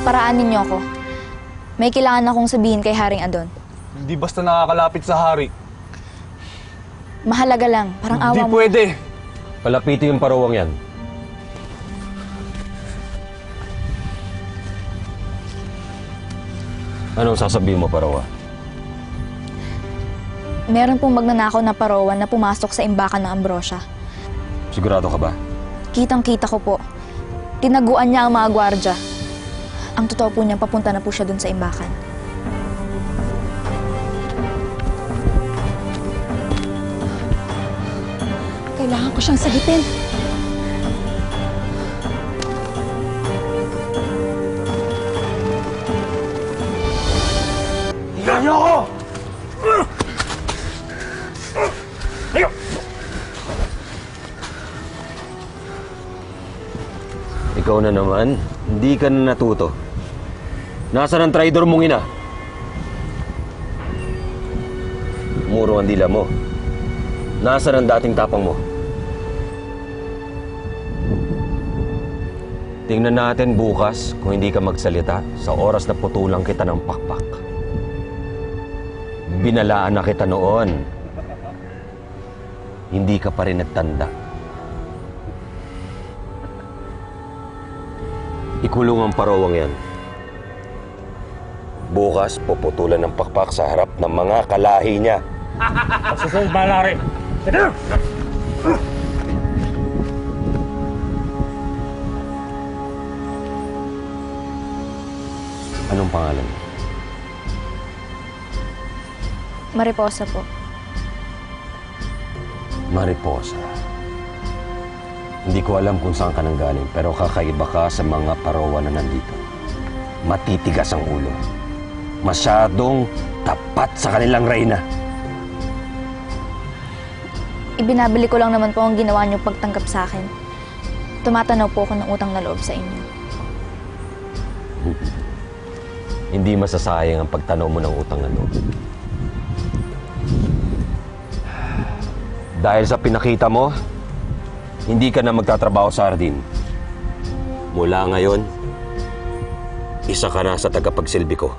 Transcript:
Paraanin niyo ako. May kailangan akong sabihin kay Haring Adon. Hindi basta nakakalapit sa hari. Mahalaga lang, parang awa Hindi mo. pwede. Palapitin yung parawang yan. Anong sasabihin mo, parawa? Meron pong magnanakaw na parawan na pumasok sa imbakan ng Ambrosia. Sigurado ka ba? Kitang-kita ko po. Tinaguan niya ang mga gwardya. Ang totoo po niya, papunta na po siya dun sa imbakan. Kailangan ko siyang sagipin. Tingnan niyo ako! Ikaw na naman, hindi ka na natuto. Nasaan ang traidor mong ina? Muro ang dila mo. Nasaan ang dating tapang mo? Tingnan natin bukas kung hindi ka magsalita sa oras na putulang kita ng pakpak. Binalaan na kita noon. Hindi ka pa rin nagtanda. Ikulong ang parawang yan. Bukas, puputulan ng pakpak sa harap ng mga kalahi niya. Susunod malari. Anong pangalan mo? Mariposa po. Mariposa. Hindi ko alam kung saan ka nanggaling, pero kakaiba ka sa mga parawa na nandito. Matitigas ang ulo. Masyadong tapat sa kanilang reyna. Ibinabili ko lang naman po ang ginawa niyong pagtanggap sa akin. Tumatanaw po ako ng utang na loob sa inyo. Hindi masasayang ang pagtanaw mo ng utang na loob. Dahil sa pinakita mo, hindi ka na magtatrabaho sa Ardin. Mula ngayon, isa ka na sa tagapagsilbi ko.